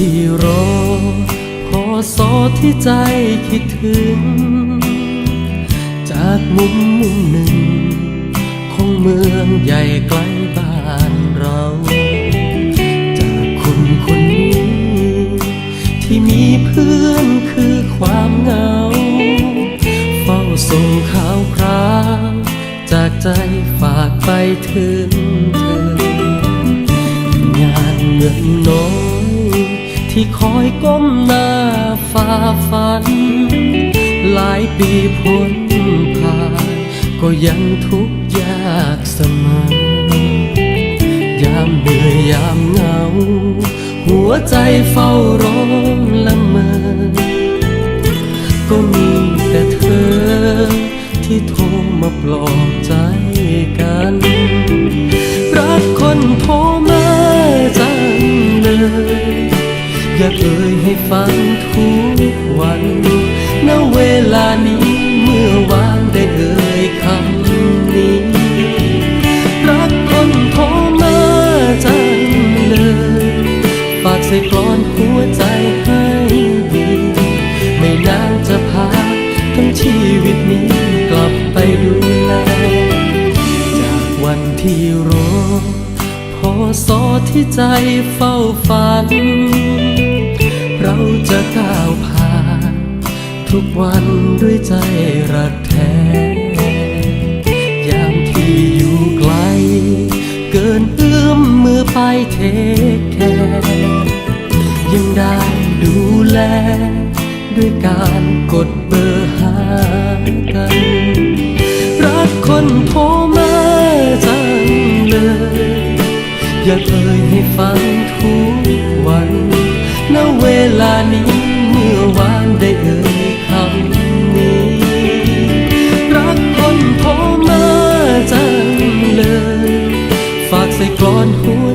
ที่รอพอสอที่ใจคิดถึง จากมุมมุมหนึ่ง ของเมืองใหญ่ไกลบ้านเรา จากคนคนนี้ ที่มีเพื่อนคือความเหงา เฝ้าส่งข่าวคราว จากใจฝากไปถึงเธอ งานเงินน้อย ที่คอยก้มหน้าฝ่าฟัน หลายปีพ้นผ่าน ก็ยังทุกข์ยากเสมอยามเหนื่อยยามเหงา หัวใจเฝ้าร้องละเมอก็มีแต่เธอที่โทรมาปลอบใจ อยากเอ่ยให้ฟังทุกวันณเวลานี้เมื่อวานได้เอ่ยคำนี้ รักคนโทรมาจังเลยฝากใส่กลอนหัวใจให้ดี ไม่นานจะพาทั้งชีวิตนี้กลับไปดูแลจากวันที่รอพอสอที่ใจเฝ้าฝัน เราจะก้าวผ่าน ทุกวันด้วยใจรักแท้ยามที่อยู่ไกล เกินเอื้อมมือไปเทคแคร์ยังได้ดูแล ด้วยการกดเบอร์หากัน รักคนโทรมาจังเลย อยากเอ่ยให้ฟัง ณเวลานี้เมื่อวานได้เอ่ยคำนี้ รักคนพอมาจังเลย ฝากใส่กลอนหัว